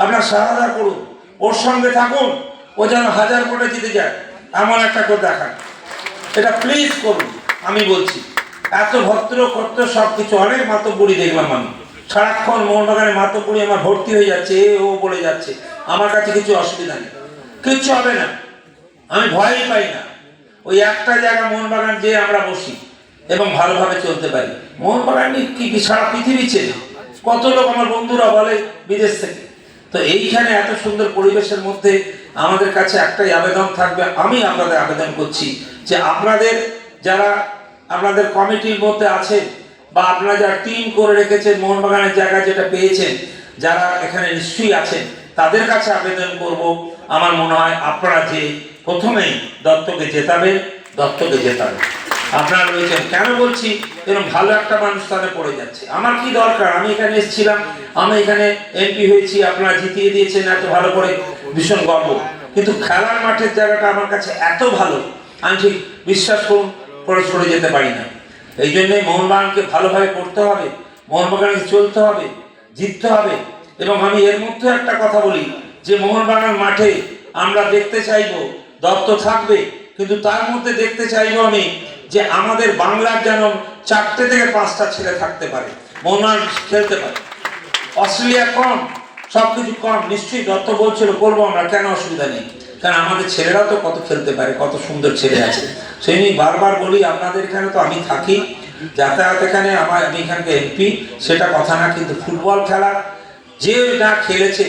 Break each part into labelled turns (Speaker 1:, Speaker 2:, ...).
Speaker 1: আপনার সহায়তা করুন। ওর সঙ্গে থাকুন, ও যেন হাজার কোটে জিতে যায়। এমন একটা করে দেখান। এটা প্লিজ করুন, আমি বলছি। এত ভদ্র করত সব কিছু, অনেক মাতব্বরি দেখলাম আমি। সারাক্ষণ মোহনবাগানের মাতব্বরি আমার ভর্তি হয়ে যাচ্ছে, এ, ও বলে যাচ্ছে। আমার কাছে কিছু অসুবিধা নেই। কিচ্ছু হবে না। আমি ভয়ই পাই না। ওই একটা জায়গা মোহনবাগান যে আমরা বসি এবং ভালোভাবে চলতে পারি। মোহনবাগান কি সারা পৃথিবী চেনে? কত লোক আমার বন্ধুরা বলে বিদেশ থেকে। তো এইখানে এত সুন্দর পরিবেশের মধ্যে আমাদের কাছে একটাই আবেদন থাকবে, আমি আপনাদের আবেদন করছি যে আপনাদের যারা আপনাদের কমিটির মধ্যে আছেন বা আপনারা যারা টিম করে রেখেছেন, মোহনবাগানের জায়গা যেটা পেয়েছেন, যারা এখানে নিশ্চয়ই আছেন, তাদের কাছে আবেদন করব। আমার মনে হয় আপনারা যে প্রথমেই দত্তকে জেতাবেন দত্তকে জেতাবেন। আপনারা রয়েছেন। কেন বলছি? এরকম ভালো একটা মানুষ তাহলে পড়ে যাচ্ছে। আমার কি দরকার? আমি এখানে এসেছিলাম, আমি এখানে এমপি হয়েছি, আপনারা জিতিয়ে দিয়েছেন, এত ভালো করে ভীষণ গর্ব। কিন্তু খেলার মাঠের জায়গাটা আমার কাছে এত ভালো, আমি ঠিক বিশ্বাস করুন করে সরে যেতে পারি না। এই জন্যে মোহনবাগানকে ভালোভাবে করতে হবে মোহনবাগানকে চলতে হবে, জিততে হবে। এবং আমি এর মধ্যে একটা কথা বলি, যে মোহনবাগান মাঠে আমরা দেখতে চাইব দত্ত থাকবে, কিন্তু তার মধ্যে দেখতে চাইব আমি যে আমাদের বাংলার যেন চারটে থেকে পাঁচটা ছেলে থাকতে পারে মোহনবাগান খেলতে পারে। অস্ট্রেলিয়া কম সব কিছু কম, নিশ্চয়ই দত্ত বলছিল করব আমরা, কেন অসুবিধা নেই? কারণ আমাদের ছেলেরাও তো কত খেলতে পারে, কত সুন্দর ছেলে আছে। সেই নিয়ে বারবার বলি, আপনাদের এখানে তো আমি থাকি, যাতায়াত এখানে, আমার আমি এখানকে এমপি সেটা কথা না, কিন্তু ফুটবল খেলা, যে না খেলেছে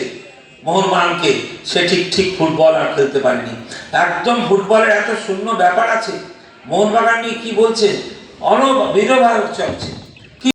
Speaker 1: মোহনবাগানকে সে ঠিক ঠিক ফুটবল আর খেলতে পারেনি। একদম ফুটবলের এত শূন্য ব্যাপার আছে মোহনবাগান নিয়ে কি বলছেন? অনবিরভাবে চলছে।